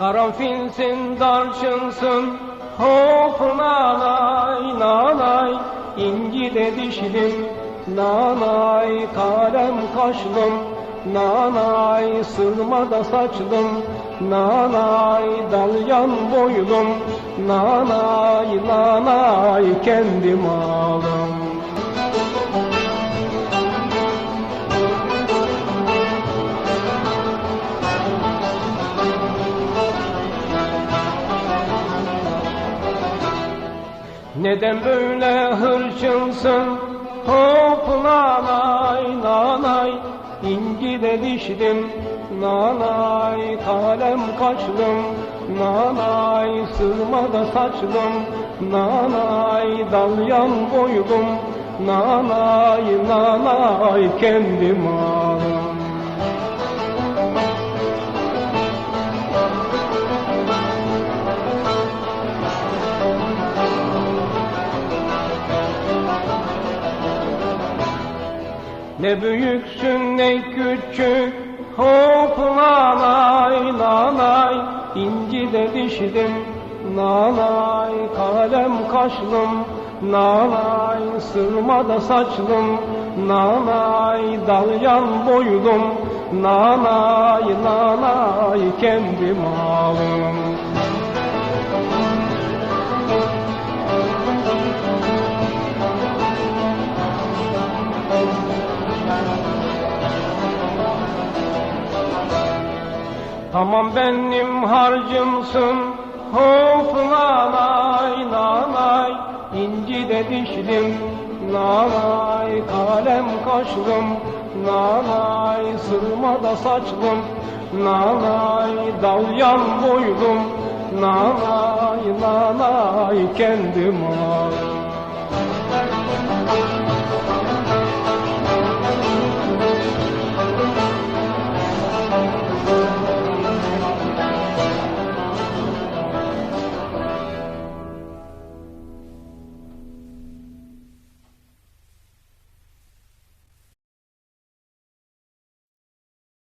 Karanfilsin, darçınsın, hop nanay nanay, inci de dişlim, nanay kalem kaşlım, nanay sırma da saçlım, nanay dalyan boylum, nanay nanay kendim alım. Neden böyle hırçınsın? Hop nanay nanay İnci de diştim Nanay kalem kaçlım Nanay sırma da saçlım Nanay dalyan boylum Nanay nanay kendim alım Ne büyüksün ne küçük Hop nanay nanay İnci de dişdim Nanay kalem kaşlım Nanay sırma da saçlım Nanay dalyan boylum Nanay nanay kendim alım Tamam benim harcımsın Hop nanay nanay İnci de dişlim Nanay kalem kaşlım. Nanay sırma da saçlım. Nanay dalyan boylum Nanay nanay kendim alım